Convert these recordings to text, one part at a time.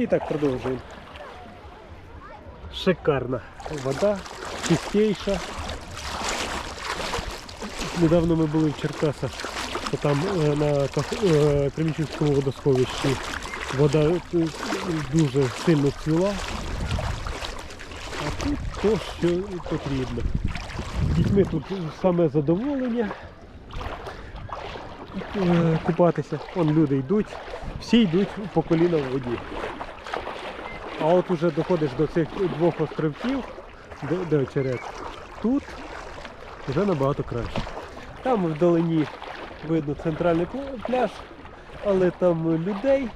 І так продовжуємо. Шикарна вода, чистейша. Недавно ми були в Черкасах, то там е, на е, Кремічівському водосховищі вода е, дуже сильно цвіла. А тут то, що потрібно. Дітьми тут саме задоволення купатися. Вон люди йдуть, всі йдуть по коліна в воді. А от уже доходиш до цих двох островків, де, де очерет, тут вже набагато краще. Там вдалині видно центральний пляж, але там людей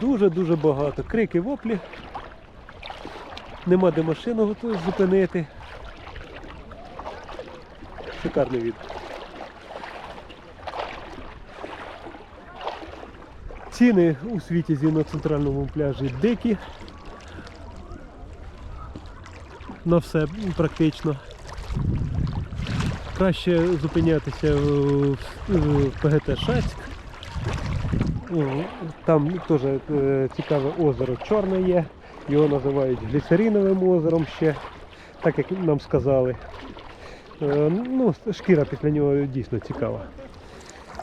дуже-дуже багато. Крики, воплі. Нема де машину зупинити. Шикарний від. Ціни у світі зі на центральному пляжі дикі. На все практично. Краще зупинятися в ПГТ Шацьк. Там теж е, цікаве озеро Чорне є. Його називають гліцериновим озером ще, так як нам сказали. Е, Ну, шкіра після нього дійсно цікава.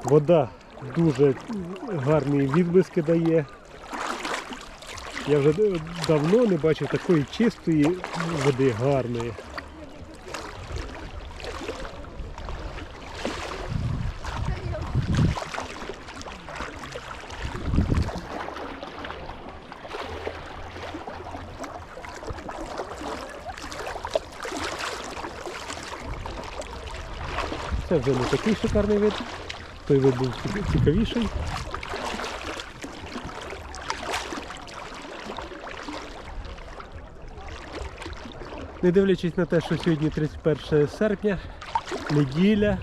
Вода дуже гарні відблиски дає. Я вже давно не бачив такої чистої води гарної. Це вже не такий шикарний вид. Той вид був цікавіший. Не дивлячись на те, що сьогодні 31 серпня, неділя,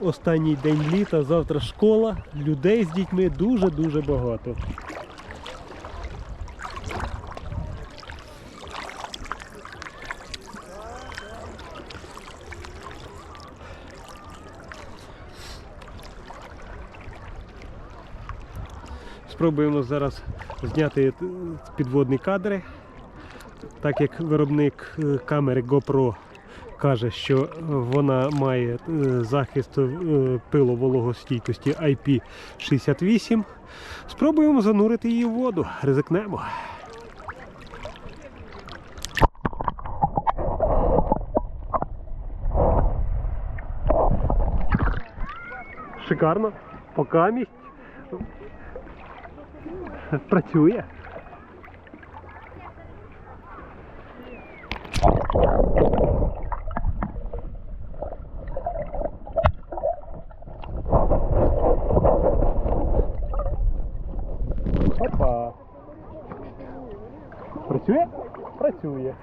останній день літа, завтра школа, людей з дітьми дуже-дуже багато. Спробуємо зараз зняти підводні кадри. Так як виробник е, камери GoPro каже, що вона має е, захист е, пиловологостійкості IP68, спробуємо занурити її в воду. Ризикнемо. Шикарно. Покамість. Працює. Опа. Працює? Працює.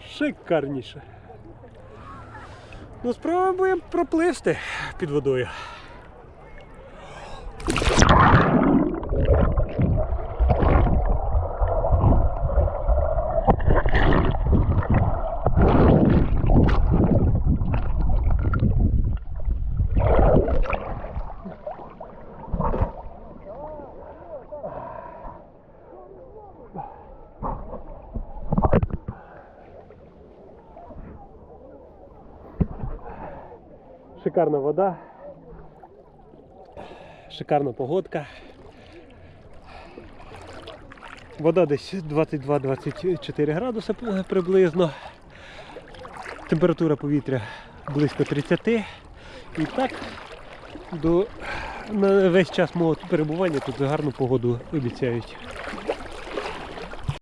Шикарніше. Ну, спробуємо пропливти під водою. Шикарна вода. Шикарна погодка. Вода десь 22-24 градуси приблизно. Температура повітря близько 30. І так до на весь час мого перебування тут гарну погоду обіцяють.